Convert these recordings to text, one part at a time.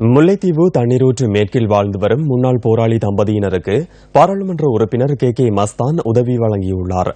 முல்லைத்தீவு தண்ணீரூற்று மேற்கில் வாழ்ந்து வரும் முன்னாள் போராளி தம்பதியினருக்கு பாராளுமன்ற உறுப்பினர் கே கே மஸ்தான் உதவி வழங்கியுள்ளார்.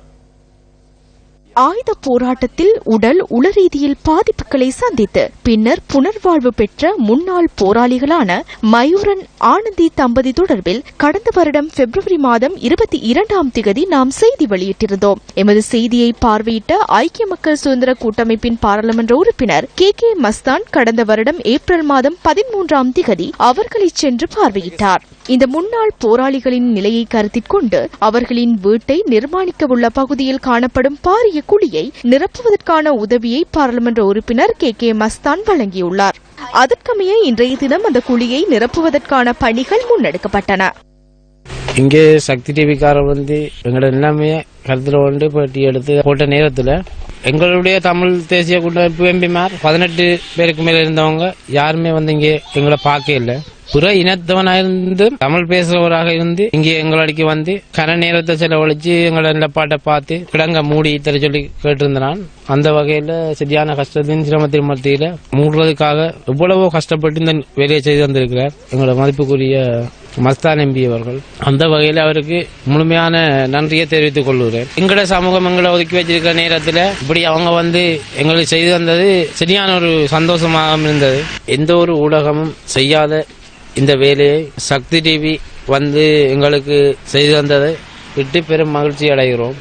ஆயுத போராட்டத்தில் உடல் உளரீதியில் பாதிப்புகளை சந்தித்து பின்னர் புனர்வாழ்வு பெற்ற முன்னாள் போராளிகளான மயூரன் ஆனந்தி தம்பதி தொடர்பில் கடந்த வருடம் பிப்ரவரி மாதம் இருபத்தி இரண்டாம் திகதி நாம் செய்தி வெளியிட்டிருந்தோம். எமது செய்தியை பார்வையிட்ட ஐக்கிய மக்கள் சுதந்திர கூட்டமைப்பின் பாராளுமன்ற உறுப்பினர் கே கே மஸ்தான் கடந்த வருடம் ஏப்ரல் மாதம் பதிமூன்றாம் திகதி அவர்களை சென்று பார்வையிட்டார். இந்த முன்னாள் போராளிகளின் நிலையை கருத்தில் கொண்டு அவர்களின் வீட்டை நிர்மாணிக்கவுள்ள பகுதியில் காணப்படும் பாரிய குழியை நிரப்புவதற்கான உதவியை பாராளுமன்ற உறுப்பினர் கே. கே. மஸ்தான் வழங்கியுள்ளார். அதற்கமைய இன்றைய தினம் அந்த குழியை நிரப்புவதற்கான பணிகள் முன்னெடுக்கப்பட்டன. இங்கே சக்தி டிவிக்காரர் வந்து எங்களோட எல்லாமே கருத்தில் கொண்டு போட்டி எடுத்து போட்ட நேரத்தில் எங்களுடைய தமிழ் தேசிய கூட்டமைப்பு எம்பிமார் பதினெட்டு பேருக்கு மேல இருந்தவங்க யாருமே வந்து இங்கே எங்களை பார்க்க இல்லை. புற இனத்தவனாயிருந்து தமிழ் பேசுறவராக இருந்து இங்கே எங்களுக்கு வந்து கன நேரத்தை செலவழிச்சு எங்களை நிலப்பாட்டை பார்த்து கிடங்க மூடி தர சொல்லி கேட்டிருந்தான். அந்த வகையில சரியான கஷ்டத்தின் சிரமத்தின் மத்தியில மூடுறதுக்காக எவ்வளவோ கஷ்டப்பட்டு இந்த வேலையை செய்து வந்திருக்கிறார். எங்களோட மதிப்புக்குரிய மஸ்தான் எம்பி அவர்கள். அந்த வகையில் அவருக்கு முழுமையான நன்றியை தெரிவித்துக் கொள்கிறேன். எங்களோட சமூகம் எங்களை ஒதுக்கி வச்சிருக்கிற நேரத்தில் இப்படி அவங்க வந்து எங்களுக்கு செய்து வந்தது சரியான ஒரு சந்தோஷமாக இருந்தது. எந்த ஒரு ஊடகமும் செய்யாத இந்த வேலையை சக்தி டிவி வந்து எங்களுக்கு செய்து வந்ததை விட்டு பெரும் மகிழ்ச்சி அடைகிறோம்.